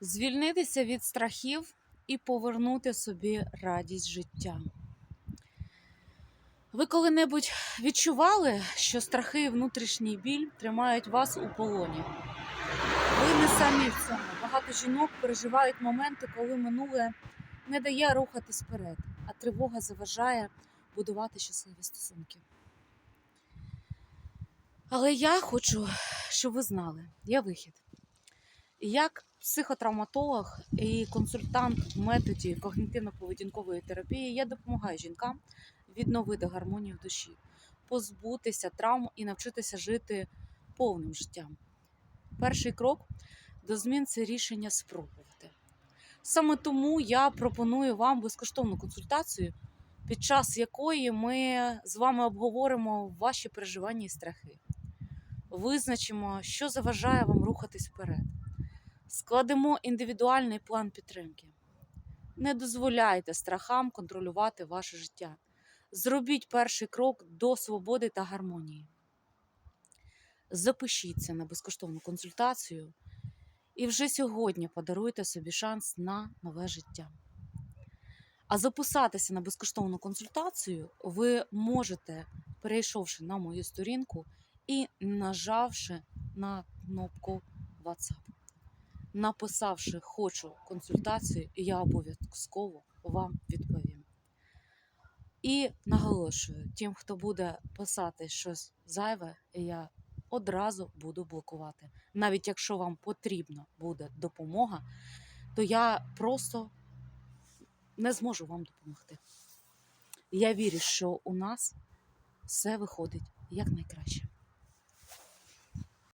звільнитися від страхів і повернути собі радість життя. Ви коли-небудь відчували, що страхи і внутрішній біль тримають вас у полоні? Ви не самі в цьому. Багато жінок переживають моменти, коли минуле не дає рухатись вперед, а тривога заважає будувати щасливі стосунки. Але я хочу, щоб ви знали, є вихід. Як психотравматолог і консультант в методі когнітивно-поведінкової терапії я допомагаю жінкам відновити гармонію в душі, позбутися травм і навчитися жити повним життям. Перший крок до змін це рішення спробувати. Саме тому я пропоную вам безкоштовну консультацію, під час якої ми з вами обговоримо ваші переживання і страхи, визначимо, що заважає вам рухатись вперед, складемо індивідуальний план підтримки. Не дозволяйте страхам контролювати ваше життя. Зробіть перший крок до свободи та гармонії. Запишіться на безкоштовну консультацію і вже сьогодні подаруйте собі шанс на нове життя. А записатися на безкоштовну консультацію ви можете, перейшовши на мою сторінку і нажавши на кнопку WhatsApp. Написавши хочу консультацію, я обов'язково вам відповім. І наголошую, тим, хто буде писати щось зайве, я одразу буду блокувати. Навіть якщо вам потрібна буде допомога, то я просто не зможу вам допомогти. Я вірю, що у нас все виходить якнайкраще.